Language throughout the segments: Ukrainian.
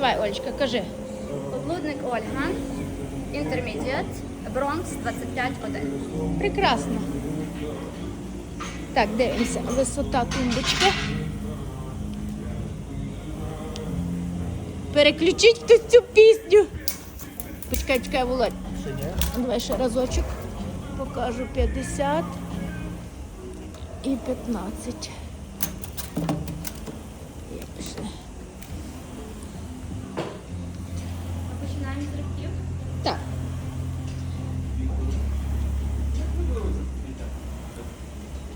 Давай, Олечка, кажи. Подлудник Ольга, інтермедіат, Бронкс 25-1. Прекрасно. Так, дивимося. Висота тумбочки. Переключіть хтось цю пісню. Почекай, почекай, Володь. Давай ще разочок. Покажу 50 і 15. Є, пішли. Починаємо з рибків. Так.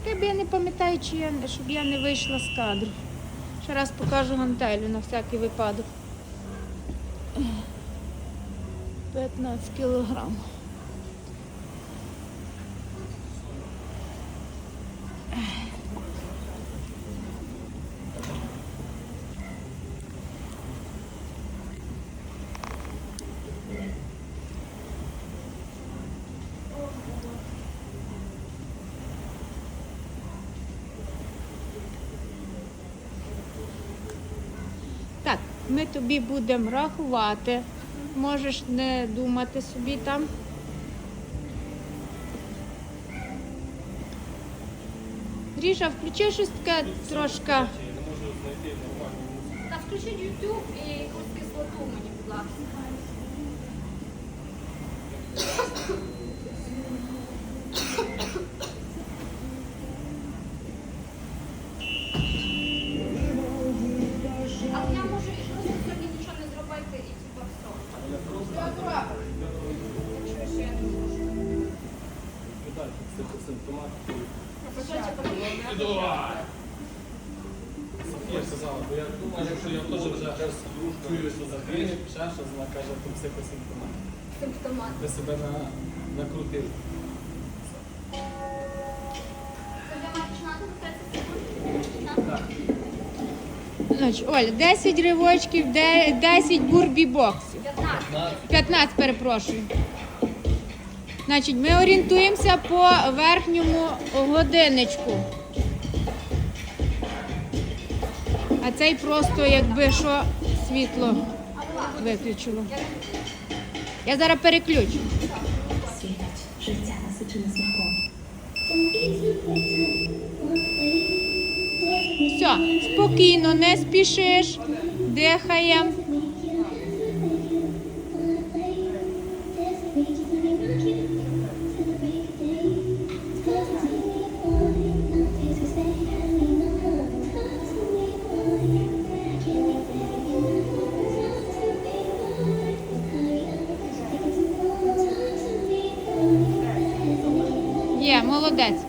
Таке б я не пам'ятаю, чи я, щоб я не вийшла з кадру. Ще раз покажу гантелю на всякий випадок. 15 кілограм. Так, ми тобі будемо рахувати. Можеш не думати собі там. Гріша, включи щось таке трошки. Так, включіть YouTube і якусь кислоту мені, будь ласка. Оля, 10 ривочків, 10 бурбі боксів. 15. 15, перепрошую. Значить, ми орієнтуємося по верхньому годинничку. А цей просто якби що світло виключило. Я зараз переключу. Спокійно, не спішиш, дихаємо. Є, молодець.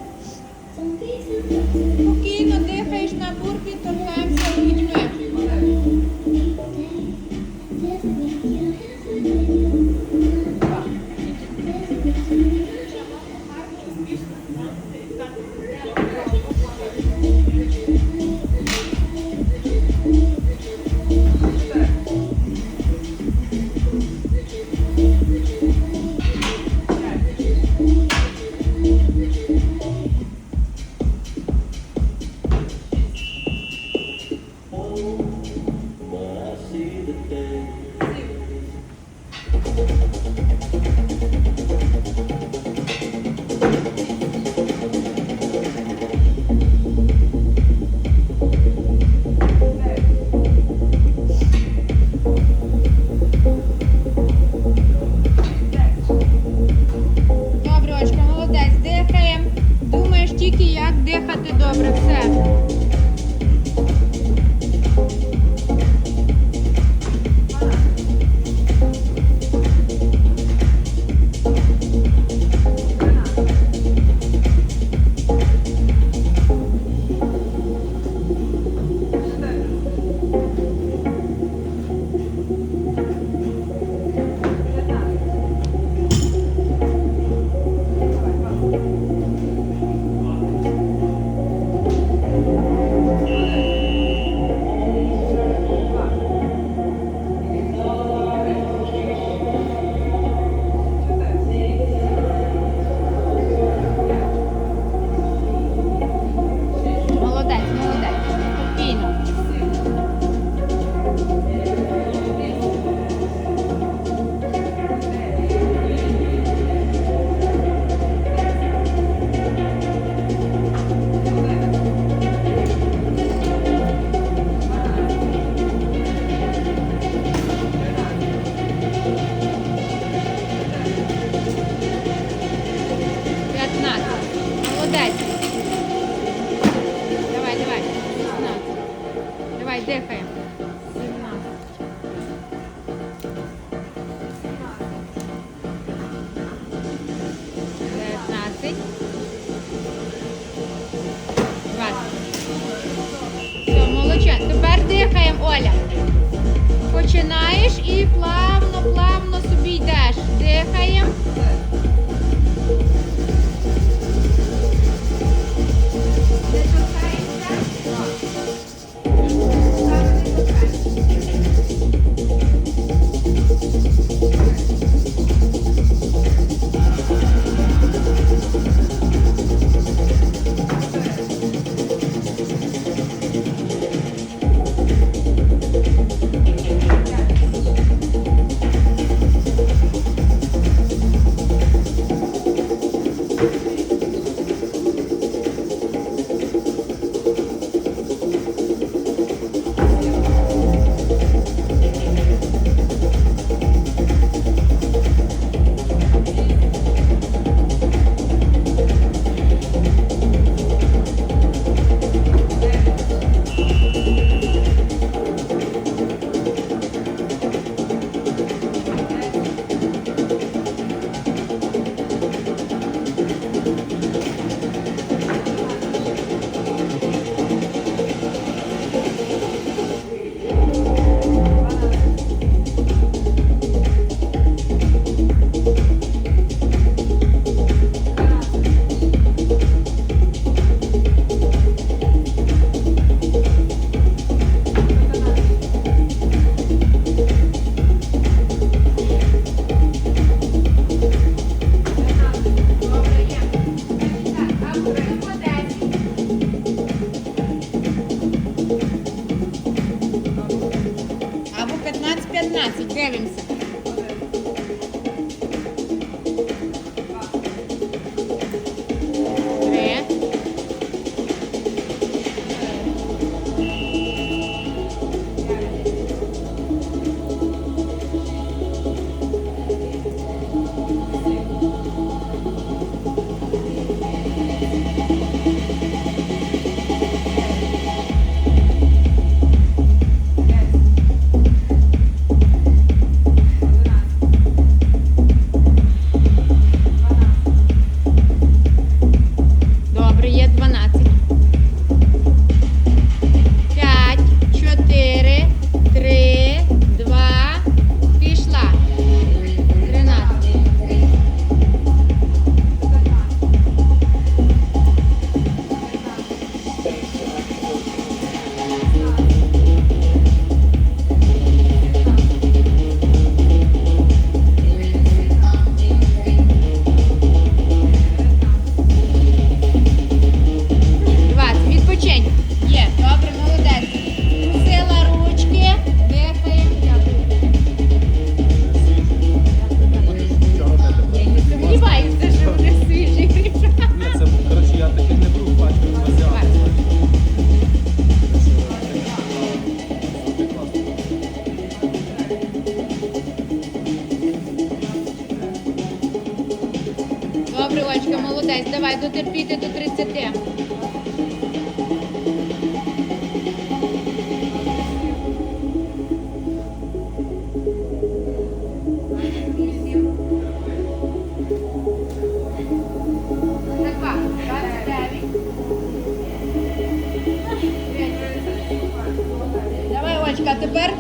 тепер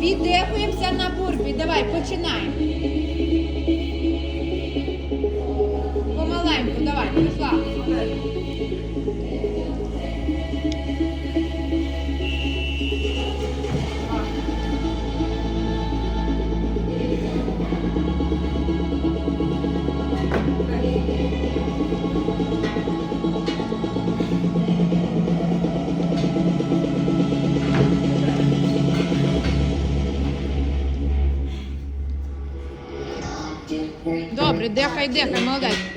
віддихуємося на бурпі. Давай починаємо. અરે દેખાય દેખાય મગાય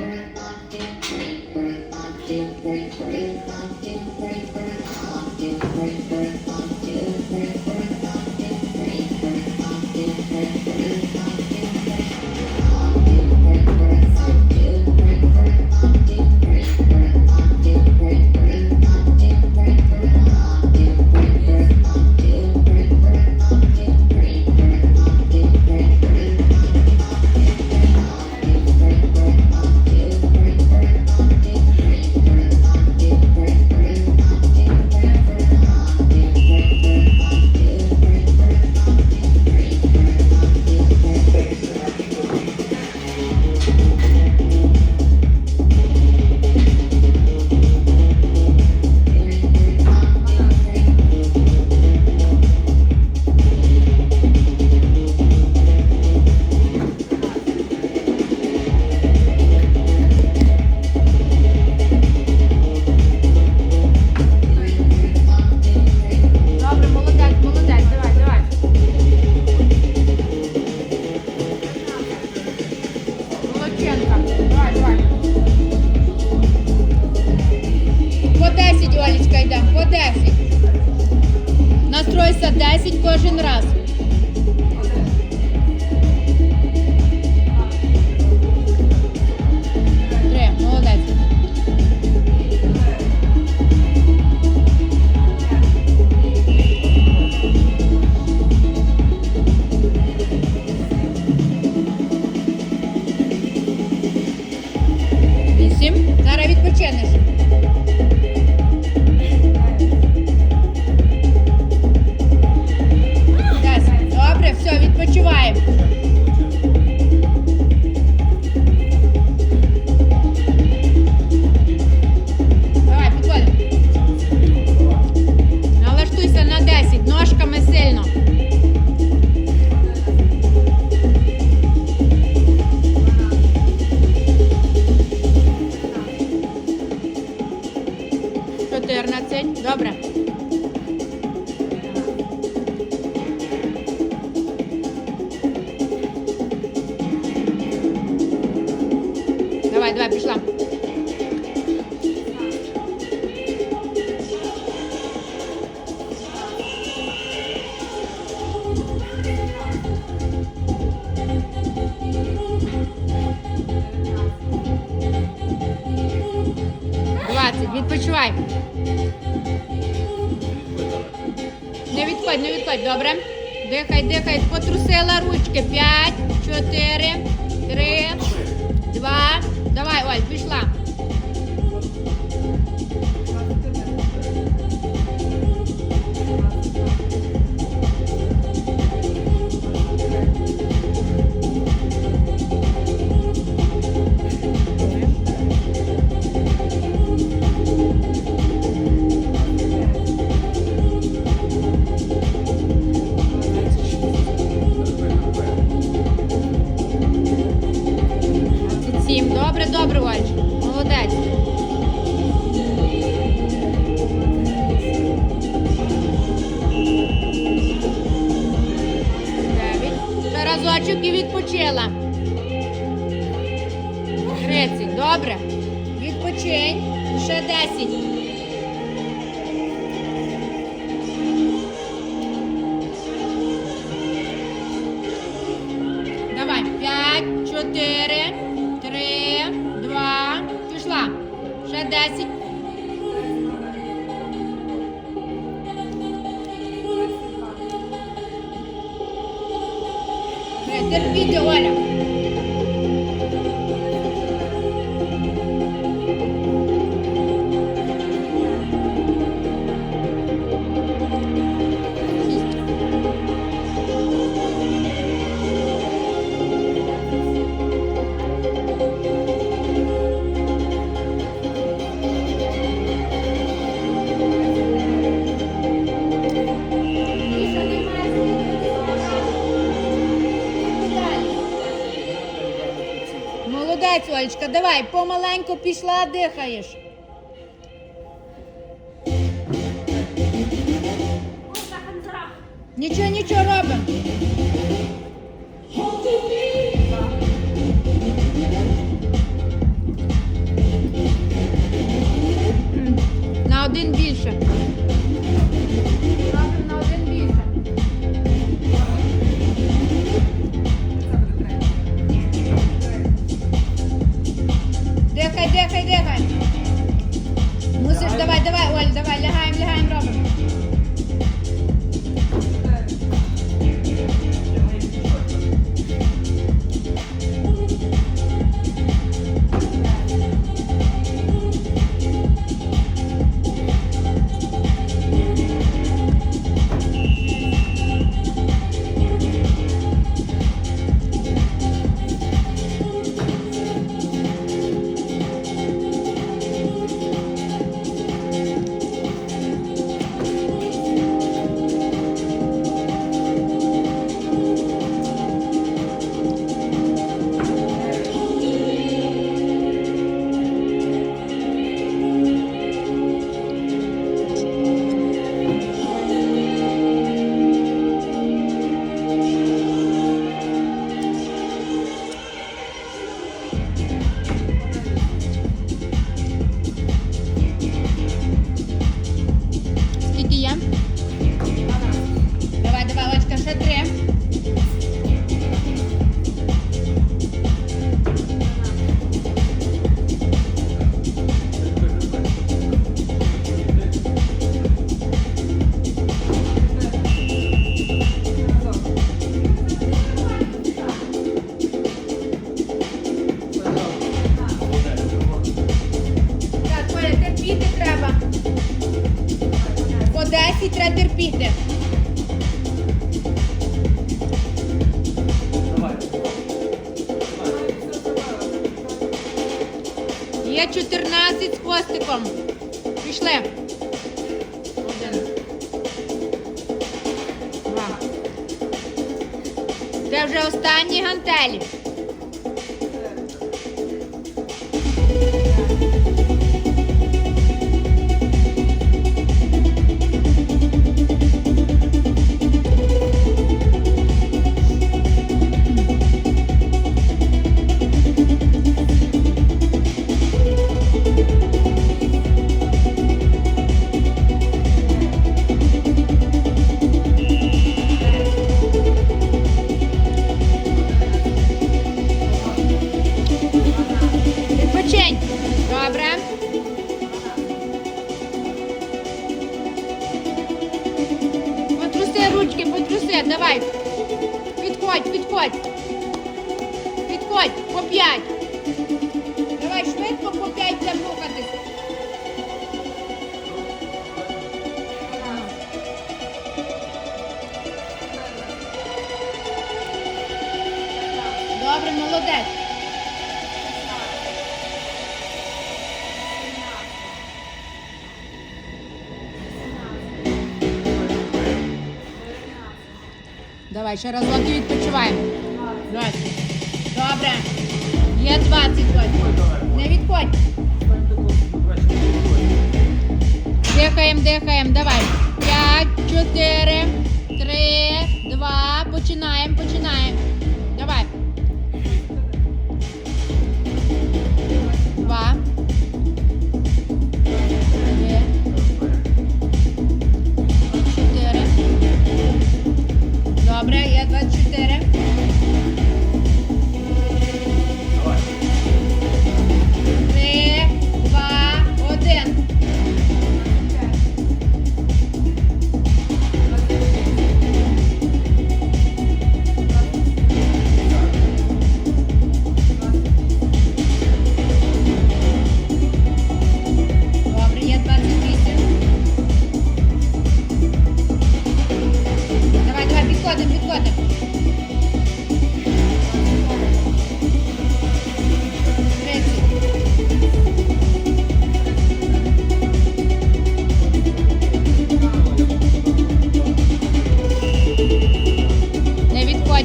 14. Добре. Ручки. П'ять, чотири. день, ще 10. Олечка, давай помаленьку пішла, дихаєш. Дихай, дихай, дихай. Мусиш, давай, давай, Оль, давай, лягаємо, лягаємо, робимо. терпіти. Добре, молодець. Давай, ще разок і відпочиваємо. Давай. Добре. Є 20 ось. Не відходь. Дихаємо, дихаємо. Давай. 5, 4, 3, 2. Починаємо, починаємо. Є 24.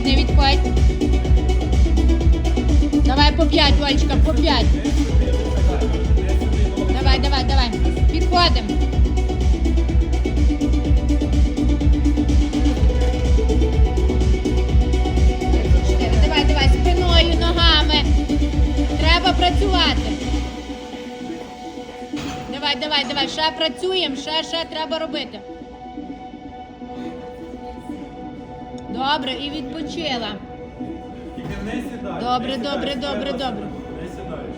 Відходь, не відходь. Давай по п'ять, Олечка, по п'ять. Давай, давай, давай. Підходимо. Давай, давай, спиною, ногами. Треба працювати. Давай, давай, давай, ще працюємо, ще, ще треба робити. Добре, і відпочила. Тільки не сідай. Добре, не добре, сідай, добре, сідай, добре. Не сідаєш.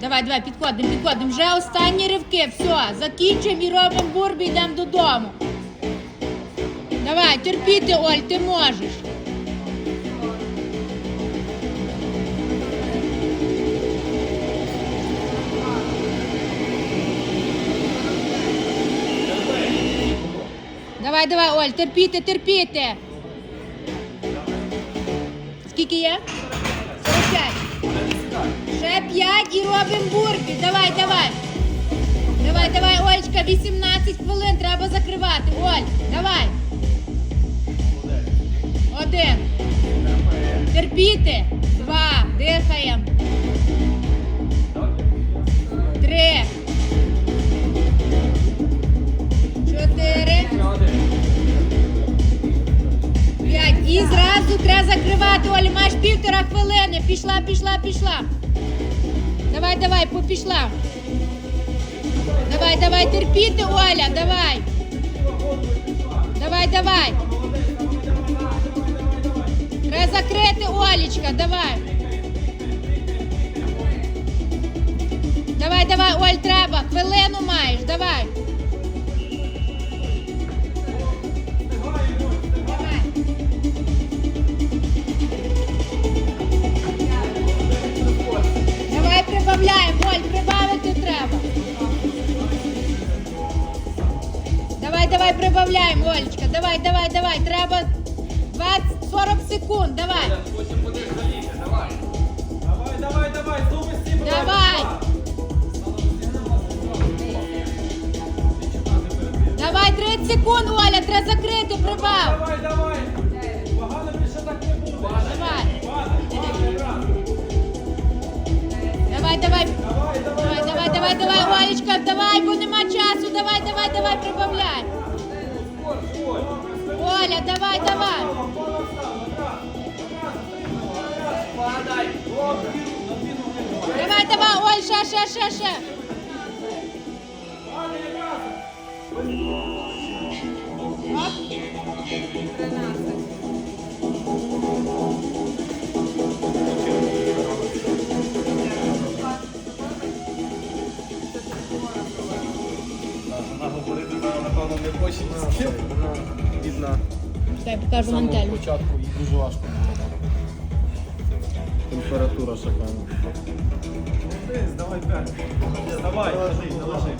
Давай, давай, підходимо, підходимо. Вже останні ривки. Все, закінчимо і робимо бурбі, йдемо додому. Давай, терпіти, Оль, ти можеш. Давай, давай, Оль, терпіти, терпіти. Скільки є? 45. Ще 5 і робимо бурбі. Давай, давай. Давай, давай, Олечка, 18 хвилин треба закривати. Оль, давай. Один. Терпіти. Два. Дихаємо. Три. хвилини. Пішла, пішла, пішла. Давай, давай, попішла. Давай, давай, терпіти, Оля, давай. Давай, давай. Треба закрити, Олечка, давай. Давай, давай, Оль, треба. Хвилину маєш, давай. Давай. Прибавляємо, Оль, прибавити треба. Давай, давай, прибавляємо, Олечка. Давай, давай, давай. Треба 20, 40 секунд. Давай. Давай, давай, давай, давай, зуби. Давай. Давай 30 секунд, Оля, треба закрити, прибав. Давай, давай. Давай, давай. Давай, давай. Давай, Олечка, давай, бо нема часу. Давай, давай, давай, прибавляй. Оля, давай, давай. Давай, давай, Оль, ще, ще, ще, ще. Оп. Напевно, не хоче. Бідна. Дай покажу мантель. початку їй дуже важко було. Температура шакана. Давай п'ять. Давай, ложи, ложи.